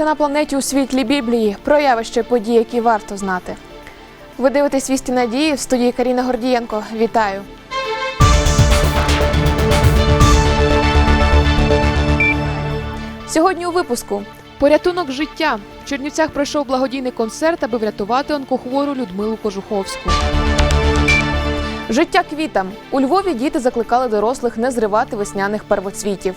Та на планеті у світлі Біблії, про явище подій, які варто знати. Ви дивитесь вісті надії в студії Каріна Гордієнко. Вітаю! Сьогодні у випуску порятунок життя. В Чернівцях пройшов благодійний концерт, аби врятувати онкохвору Людмилу Кожуховську. Життя квітам. У Львові діти закликали дорослих не зривати весняних первоцвітів.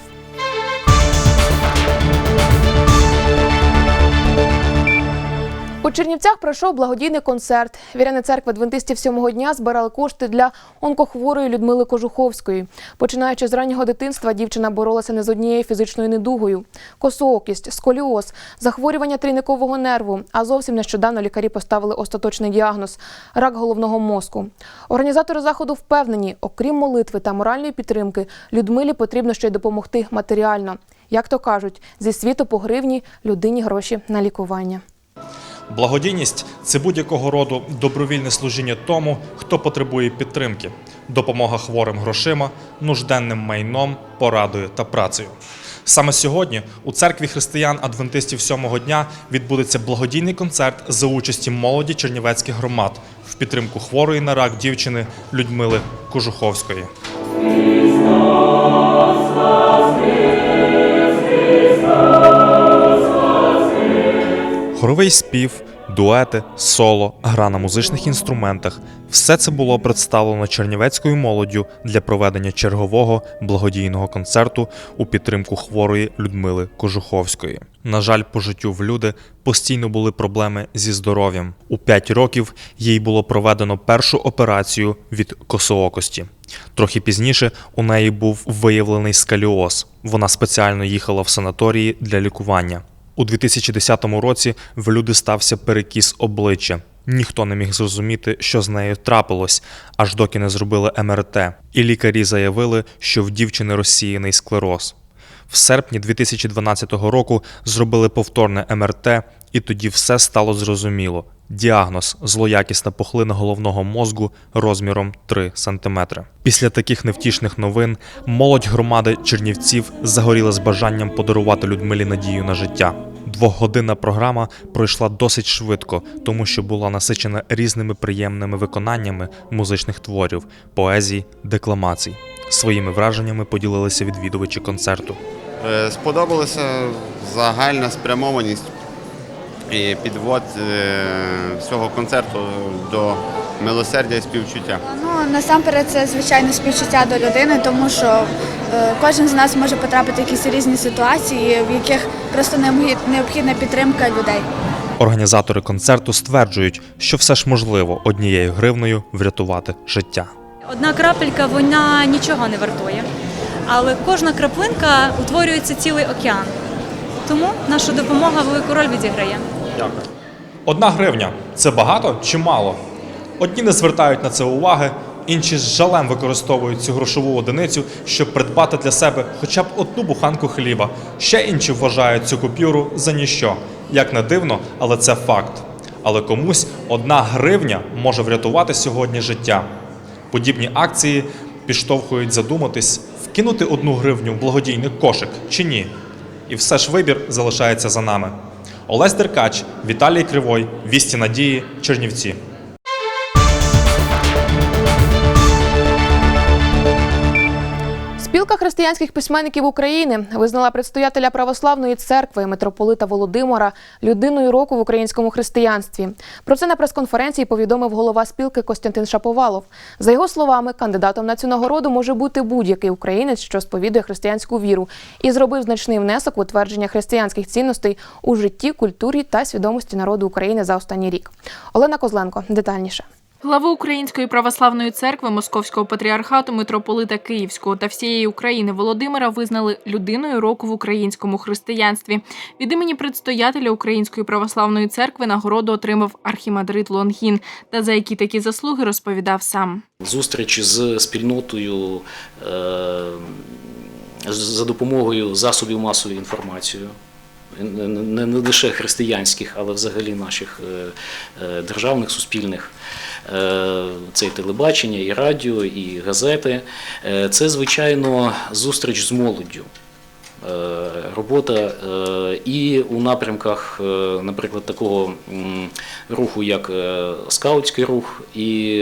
Чернівцях пройшов благодійний концерт. Віряни церкви адвентистів сьомого дня збирали кошти для онкохворої Людмили Кожуховської. Починаючи з раннього дитинства, дівчина боролася не з однією фізичною недугою: косоокість, сколіоз, захворювання трійникового нерву. А зовсім нещодавно лікарі поставили остаточний діагноз рак головного мозку. Організатори заходу впевнені, окрім молитви та моральної підтримки, Людмилі потрібно ще й допомогти матеріально. Як то кажуть, зі світу по гривні людині гроші на лікування. Благодійність це будь-якого роду добровільне служіння тому, хто потребує підтримки, допомога хворим грошима, нужденним майном, порадою та працею. Саме сьогодні у церкві християн адвентистів сьомого дня відбудеться благодійний концерт за участі молоді чернівецьких громад в підтримку хворої на рак дівчини Людмили Кожуховської. Хоровий спів, дуети, соло, гра на музичних інструментах все це було представлено чернівецькою молоддю для проведення чергового благодійного концерту у підтримку хворої Людмили Кожуховської. На жаль, по життю в люди постійно були проблеми зі здоров'ям. У 5 років їй було проведено першу операцію від косоокості. Трохи пізніше у неї був виявлений скаліоз. Вона спеціально їхала в санаторії для лікування. У 2010 році в люди стався перекіс обличчя. Ніхто не міг зрозуміти, що з нею трапилось, аж доки не зробили МРТ. І лікарі заявили, що в дівчини розсіяний склероз. В серпні 2012 року зробили повторне МРТ, і тоді все стало зрозуміло. Діагноз злоякісна пухлина головного мозку розміром 3 см. Після таких невтішних новин молодь громади Чернівців загоріла з бажанням подарувати Людмилі надію на життя. Двогодинна програма пройшла досить швидко, тому що була насичена різними приємними виконаннями музичних творів, поезій, декламацій. Своїми враженнями поділилися відвідувачі концерту. Е, Сподобалася загальна спрямованість і підвод е, всього концерту до милосердя і співчуття. Ну насамперед це звичайно співчуття до людини, тому що е, кожен з нас може потрапити в якісь різні ситуації, в яких просто необхідна підтримка людей. Організатори концерту стверджують, що все ж можливо однією гривною врятувати життя. Одна крапелька вона нічого не вартує, але кожна краплинка утворюється цілий океан. Тому наша допомога велику роль відіграє. Дякую. Одна гривня це багато чи мало? Одні не звертають на це уваги, інші з жалем використовують цю грошову одиницю, щоб придбати для себе хоча б одну буханку хліба. Ще інші вважають цю купюру за ніщо. Як не дивно, але це факт. Але комусь одна гривня може врятувати сьогодні життя. Подібні акції підштовхують задуматись, вкинути одну гривню в благодійний кошик чи ні. І все ж вибір залишається за нами. Олесь Деркач, Віталій Кривой, Вісті Надії, Чернівці. Спілка християнських письменників України визнала предстоятеля православної церкви митрополита Володимира людиною року в українському християнстві. Про це на прес-конференції повідомив голова спілки Костянтин Шаповалов. За його словами, кандидатом на цю нагороду може бути будь-який українець, що сповідує християнську віру, і зробив значний внесок в утвердження християнських цінностей у житті, культурі та свідомості народу України за останній рік. Олена Козленко детальніше. Главу Української православної церкви Московського патріархату митрополита Київського та всієї України Володимира визнали людиною року в українському християнстві. Від імені предстоятеля Української православної церкви нагороду отримав архімандрит Лонгін, та за які такі заслуги розповідав сам. зустрічі з спільнотою е, за допомогою засобів масової інформації. Не, лише християнських, але взагалі наших е, е, державних, суспільних. Е, Це і телебачення, і радіо, і газети. Е, Це, звичайно, зустріч з молоддю. е, робота і у напрямках, наприклад, такого руху, як скаутський рух, і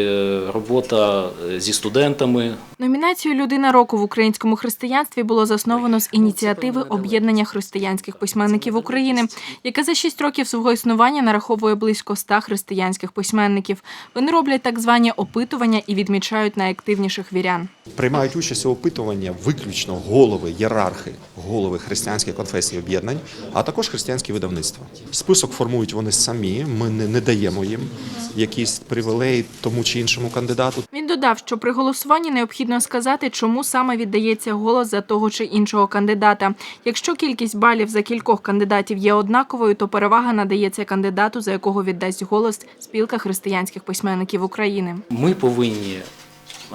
робота зі студентами, Номінацію Людина року в українському християнстві було засновано з ініціативи об'єднання християнських письменників України, яке за шість років свого існування нараховує близько ста християнських письменників. Вони роблять так звані опитування і відмічають найактивніших вірян. Приймають участь у опитуванні виключно голови, єрархи, голови християнських конфесій об'єднань, а також християнські видавництва. Список формують вони самі. Ми не, не даємо їм якісь привілеї тому чи іншому кандидату. Він додав, що при голосуванні необхідно сказати, чому саме віддається голос за того чи іншого кандидата. Якщо кількість балів за кількох кандидатів є однаковою, то перевага надається кандидату, за якого віддасть голос спілка християнських письменників України. ми повинні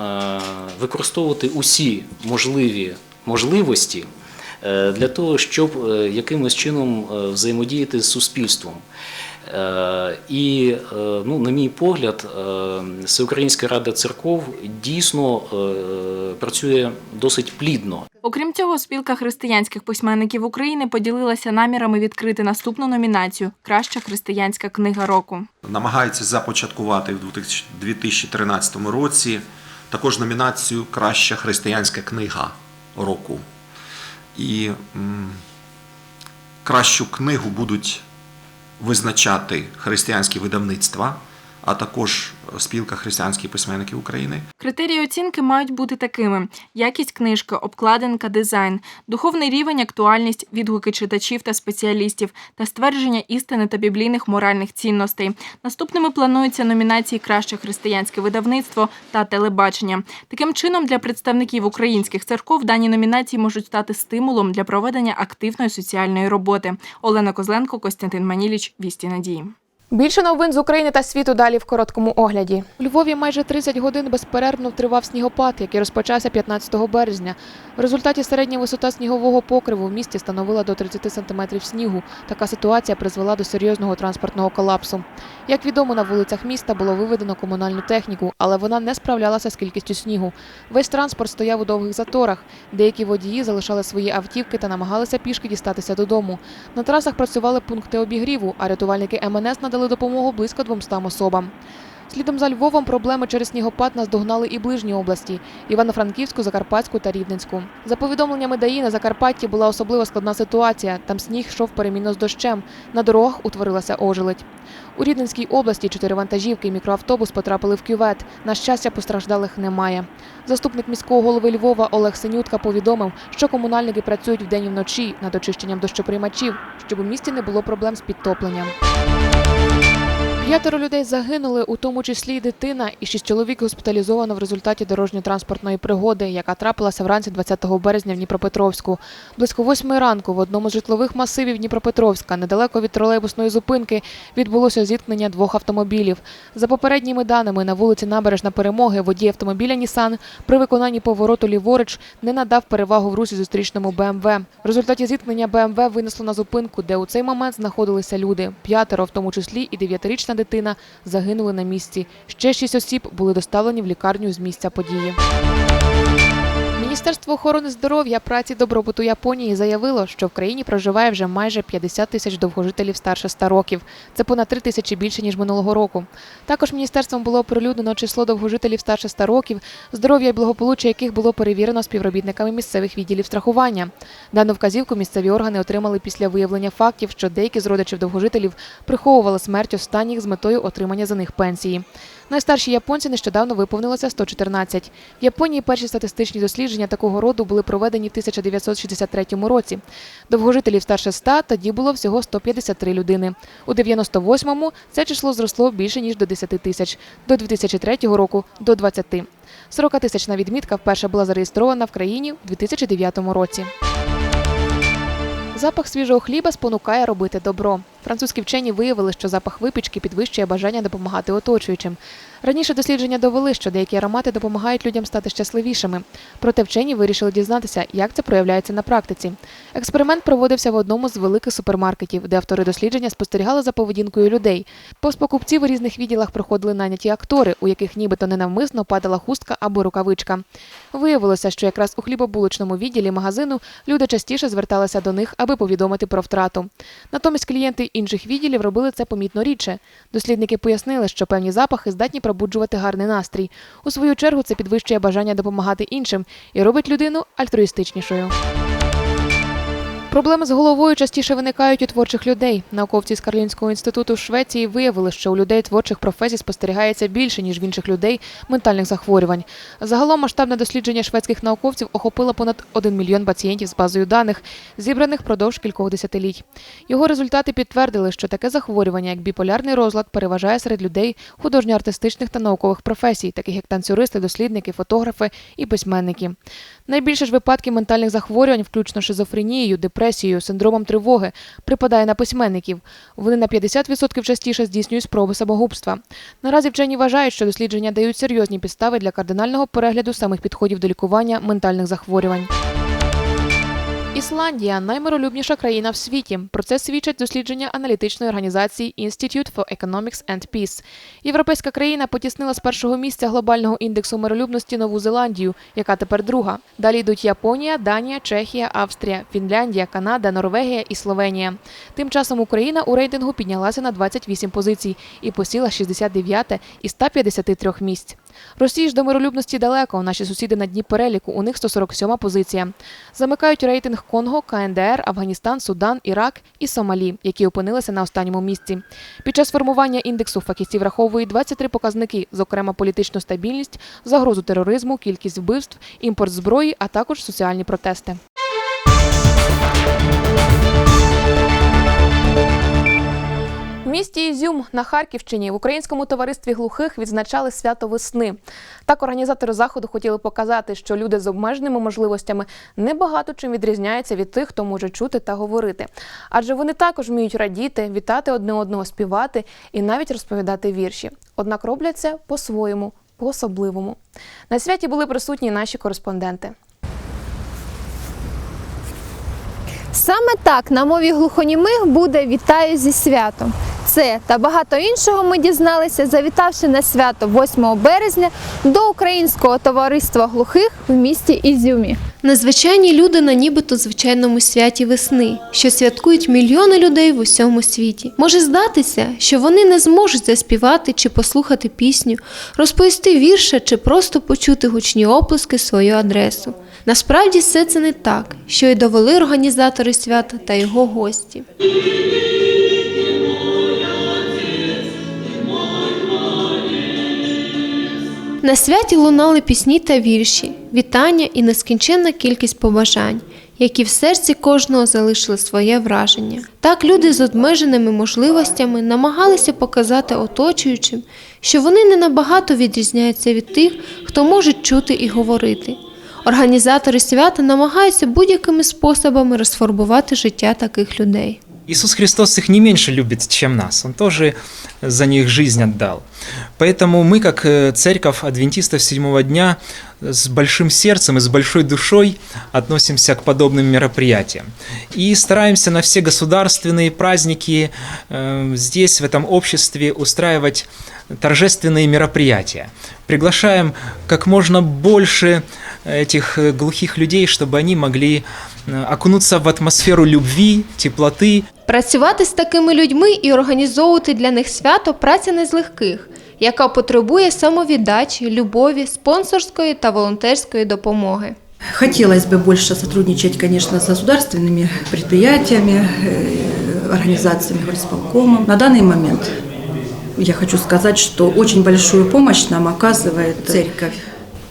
е, використовувати усі можливі можливості е, для того, щоб е, якимось чином взаємодіяти з суспільством. Е, І, е, ну, на мій погляд, е, Всеукраїнська рада церков дійсно працює досить плідно. Окрім цього, спілка християнських письменників України поділилася намірами відкрити наступну номінацію Краща християнська книга року. Намагаються започаткувати в 2013 році також номінацію Краща християнська книга року. І м, кращу книгу будуть визначати християнські видавництва, а також спілка християнських письменників України. Критерії оцінки мають бути такими: якість книжки, обкладинка, дизайн, духовний рівень, актуальність, відгуки читачів та спеціалістів та ствердження істини та біблійних моральних цінностей. Наступними плануються номінації Краще християнське видавництво та телебачення. Таким чином, для представників українських церков дані номінації можуть стати стимулом для проведення активної соціальної роботи. Олена Козленко, Костянтин Маніліч, Вісті Надії. Більше новин з України та світу далі в короткому огляді. У Львові майже 30 годин безперервно тривав снігопад, який розпочався 15 березня. В результаті середня висота снігового покриву в місті становила до 30 сантиметрів снігу. Така ситуація призвела до серйозного транспортного колапсу. Як відомо, на вулицях міста було виведено комунальну техніку, але вона не справлялася з кількістю снігу. Весь транспорт стояв у довгих заторах. Деякі водії залишали свої автівки та намагалися пішки дістатися додому. На трасах працювали пункти обігріву, а рятувальники МНС надали допомогу близько 200 особам. Слідом за Львовом проблеми через снігопад наздогнали і ближні області – Івано-Франківську, Закарпатську та Рівненську. За повідомленнями ДАІ, на Закарпатті була особливо складна ситуація. Там сніг йшов перемінно з дощем. На дорогах утворилася ожеледь. У Рівненській області чотири вантажівки і мікроавтобус потрапили в кювет. На щастя, постраждалих немає. Заступник міського голови Львова Олег Синютка повідомив, що комунальники працюють вдень і вночі над очищенням дощоприймачів, щоб у місті не було проблем з підтопленням. П'ятеро людей загинули, у тому числі й дитина, і шість чоловік госпіталізовано в результаті дорожньо-транспортної пригоди, яка трапилася вранці 20 березня в Дніпропетровську. Близько восьмої ранку в одному з житлових масивів Дніпропетровська, недалеко від тролейбусної зупинки, відбулося зіткнення двох автомобілів. За попередніми даними, на вулиці Набережна Перемоги водій автомобіля Нісан при виконанні повороту ліворуч не надав перевагу в русі зустрічному БМВ. В результаті зіткнення БМВ винесло на зупинку, де у цей момент знаходилися люди. П'ятеро, в тому числі і дев'ятирічна дитина, загинули на місці. Ще шість осіб були доставлені в лікарню з місця події. Міністерство охорони здоров'я, праці добробуту Японії заявило, що в країні проживає вже майже 50 тисяч довгожителів старше 100 років. Це понад 3 тисячі більше ніж минулого року. Також міністерством було оприлюднено число довгожителів старше 100 років, здоров'я і благополуччя яких було перевірено співробітниками місцевих відділів страхування. Дану вказівку місцеві органи отримали після виявлення фактів, що деякі з родичів довгожителів приховували смерть останніх з метою отримання за них пенсії. Найстарші японці нещодавно виповнилося 114. В Японії перші статистичні дослідження такого роду були проведені в 1963 році. Довгожителів старше 100 тоді було всього 153 людини. У 98-му це число зросло більше ніж до 10 тисяч, до 2003 року – до 20. 40-тисячна відмітка вперше була зареєстрована в країні в 2009 році. Запах свіжого хліба спонукає робити добро. Французькі вчені виявили, що запах випічки підвищує бажання допомагати оточуючим. Раніше дослідження довели, що деякі аромати допомагають людям стати щасливішими. Проте вчені вирішили дізнатися, як це проявляється на практиці. Експеримент проводився в одному з великих супермаркетів, де автори дослідження спостерігали за поведінкою людей. Повз покупців у різних відділах проходили наняті актори, у яких нібито ненавмисно падала хустка або рукавичка. Виявилося, що якраз у хлібобулочному відділі магазину люди частіше зверталися до них, аби повідомити про втрату. Натомість клієнти інших відділів робили це помітно рідше. Дослідники пояснили, що певні запахи здатні пробуджувати гарний настрій. У свою чергу це підвищує бажання допомагати іншим і робить людину альтруїстичнішою. Проблеми з головою частіше виникають у творчих людей. Науковці з Карлінського інституту в Швеції виявили, що у людей творчих професій спостерігається більше, ніж в інших людей ментальних захворювань. Загалом масштабне дослідження шведських науковців охопило понад 1 мільйон пацієнтів з базою даних, зібраних впродовж кількох десятиліть. Його результати підтвердили, що таке захворювання, як біполярний розлад, переважає серед людей художньо-артистичних та наукових професій, таких як танцюристи, дослідники, фотографи і письменники. Найбільше ж випадків ментальних захворювань, включно шизофренією, депресією, синдромом тривоги, припадає на письменників. Вони на 50% частіше здійснюють спроби самогубства. Наразі вчені вважають, що дослідження дають серйозні підстави для кардинального перегляду самих підходів до лікування ментальних захворювань. Ісландія наймиролюбніша країна в світі. Про це свідчать дослідження аналітичної організації Institute for Economics and Peace. Європейська країна потіснила з першого місця глобального індексу миролюбності Нову Зеландію, яка тепер друга. Далі йдуть Японія, Данія, Чехія, Австрія, Фінляндія, Канада, Норвегія і Словенія. Тим часом Україна у рейтингу піднялася на 28 позицій і посіла 69 із 153 місць. Росії ж до миролюбності далеко. Наші сусіди на дні переліку. У них 147 позиція. Замикають рейтинг Конго, КНДР, Афганістан, Судан, Ірак і Сомалі, які опинилися на останньому місці. Під час формування індексу фахівці враховують 23 показники, зокрема політичну стабільність, загрозу тероризму, кількість вбивств, імпорт зброї, а також соціальні протести. Місті Ізюм на Харківщині в Українському товаристві глухих відзначали свято весни. Так організатори заходу хотіли показати, що люди з обмеженими можливостями небагато чим відрізняються від тих, хто може чути та говорити. Адже вони також вміють радіти, вітати одне одного, співати і навіть розповідати вірші. Однак роблять це по-своєму, по-особливому. На святі були присутні наші кореспонденти. Саме так на мові глухонімих буде вітаю зі святом. Це та багато іншого ми дізналися, завітавши на свято 8 березня до Українського товариства глухих в місті Ізюмі. Незвичайні люди на нібито звичайному святі весни, що святкують мільйони людей в усьому світі. Може здатися, що вони не зможуть заспівати чи послухати пісню, розповісти вірша чи просто почути гучні оплески свою адресу. Насправді все це не так, що й довели організатори свята та його гості. На святі лунали пісні та вірші, вітання і нескінченна кількість побажань, які в серці кожного залишили своє враження. Так люди з обмеженими можливостями намагалися показати оточуючим, що вони не набагато відрізняються від тих, хто може чути і говорити. Організатори свята намагаються будь-якими способами розфарбувати життя таких людей. Иисус Христос их не меньше любит, чем нас. Он тоже за них жизнь отдал. Поэтому мы, как э, церковь адвентистов седьмого дня, с большим сердцем и с большой душой относимся к подобным мероприятиям. И стараемся на все государственные праздники э, здесь, в этом обществе, устраивать торжественные мероприятия. Приглашаем как можно больше этих э, глухих людей, чтобы они могли э, окунуться в атмосферу любви, теплоты, Працювати з такими людьми і організовувати для них свято праця не з легких, яка потребує самовіддачі, любові, спонсорської та волонтерської допомоги. Хотелось бы больше сотрудничать, конечно, с государственными предприятиями, э, организациями, горисполкомом. На данный момент я хочу сказать, что очень большую помощь нам оказывает церковь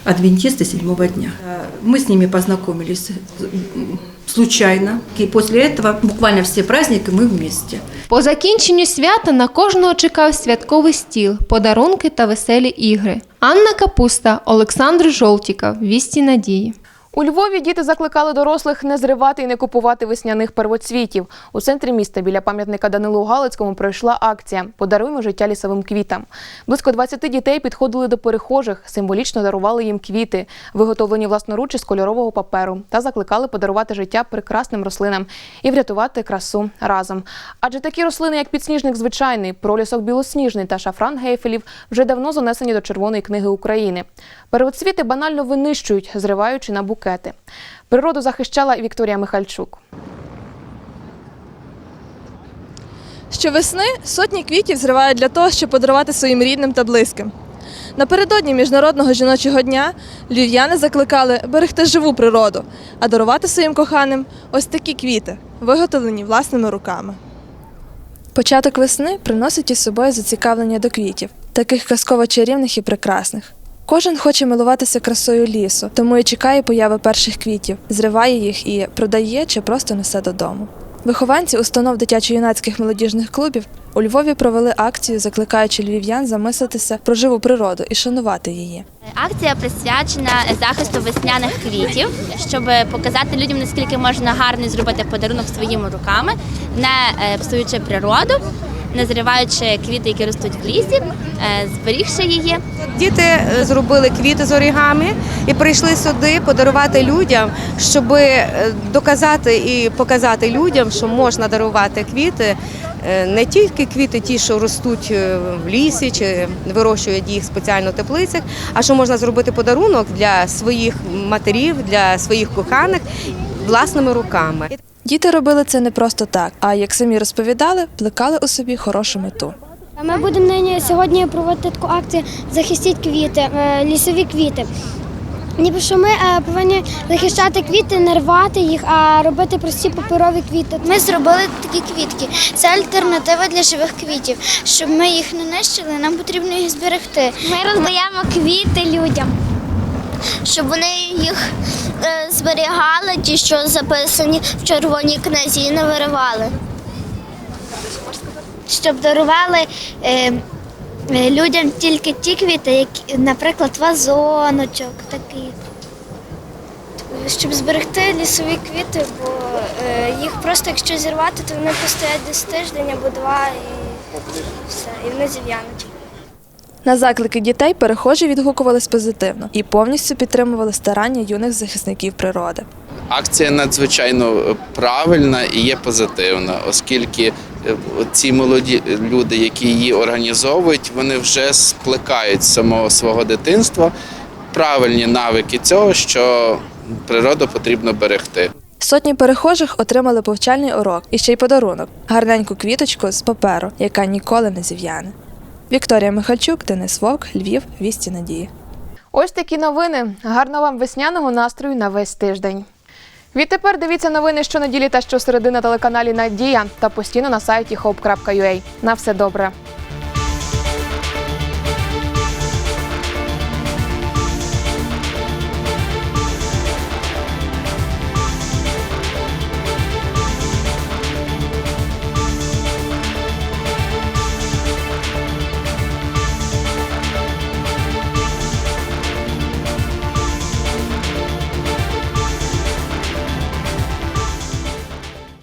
адвентисты седьмого дня. Э, Мы с ними познакомились м, случайно, и после этого буквально все праздники мы вместе. По закінченню свята на кожного чекав святковий стіл, подарунки та веселі ігри. Анна Капуста, Олександр Жолтіков, Вісті Надії. У Львові діти закликали дорослих не зривати і не купувати весняних первоцвітів. У центрі міста біля пам'ятника Данилу Галицькому пройшла акція Подаруємо життя лісовим квітам. Близько 20 дітей підходили до перехожих, символічно дарували їм квіти, виготовлені власноруч із кольорового паперу, та закликали подарувати життя прекрасним рослинам і врятувати красу разом. Адже такі рослини, як підсніжник звичайний, пролісок білосніжний та шафран гейфелів, вже давно занесені до Червоної книги України. Первоцвіти банально винищують, зриваючи на букети. Природу захищала Вікторія Михальчук. Щовесни сотні квітів зривають для того, щоб подарувати своїм рідним та близьким. Напередодні Міжнародного жіночого дня львів'яни закликали берегти живу природу, а дарувати своїм коханим ось такі квіти, виготовлені власними руками. Початок весни приносить із собою зацікавлення до квітів, таких казково чарівних і прекрасних. Кожен хоче милуватися красою лісу, тому і чекає появи перших квітів, зриває їх і продає чи просто несе додому. Вихованці установ дитячо-юнацьких молодіжних клубів у Львові провели акцію, закликаючи львів'ян замислитися про живу природу і шанувати її. Акція присвячена захисту весняних квітів, щоб показати людям, наскільки можна гарно зробити подарунок своїми руками, не е, псуючи природу, не зриваючи квіти, які ростуть в лісі, е, зберігши її. Діти е, зробили квіти з орігами і прийшли сюди подарувати людям, щоб доказати і показати людям, що можна дарувати квіти. Е, Не тільки квіти, ті, що ростуть е, в лісі чи вирощують їх спеціально в теплицях, а що можна зробити подарунок для своїх матерів, для своїх коханих власними руками. Діти робили це не просто так, а як самі розповідали, плекали у собі хорошу мету. Ми будемо нині сьогодні проводити таку акцію Захистіть квіти, е, лісові квіти. Ніби що ми е, повинні захищати квіти, не рвати їх, а робити прості паперові квіти. Ми зробили такі квітки. Це альтернатива для живих квітів. Щоб ми їх не нищили, нам потрібно їх зберегти. Ми роздаємо квіти людям, щоб вони їх е, зберігали, ті, що записані в червоній книзі, і не виривали щоб дарували е, людям тільки ті квіти, які, наприклад, вазоночок такий. Щоб зберегти лісові квіти, бо е, їх просто якщо зірвати, то вони постоять десь тиждень або два і все, і вони зів'януть. На заклики дітей перехожі відгукувались позитивно і повністю підтримували старання юних захисників природи. Акція надзвичайно правильна і є позитивна, оскільки е, ці молоді люди, які її організовують, вони вже сплекають з самого свого дитинства правильні навики цього, що природу потрібно берегти. Сотні перехожих отримали повчальний урок і ще й подарунок гарненьку квіточку з паперу, яка ніколи не зів'яне. Вікторія Михальчук, Денис Вовк, Львів, Вісті Надії. Ось такі новини. Гарного вам весняного настрою на весь тиждень. Відтепер дивіться новини щонеділі та щосереди на телеканалі Надія та постійно на сайті hope.ua. На все добре.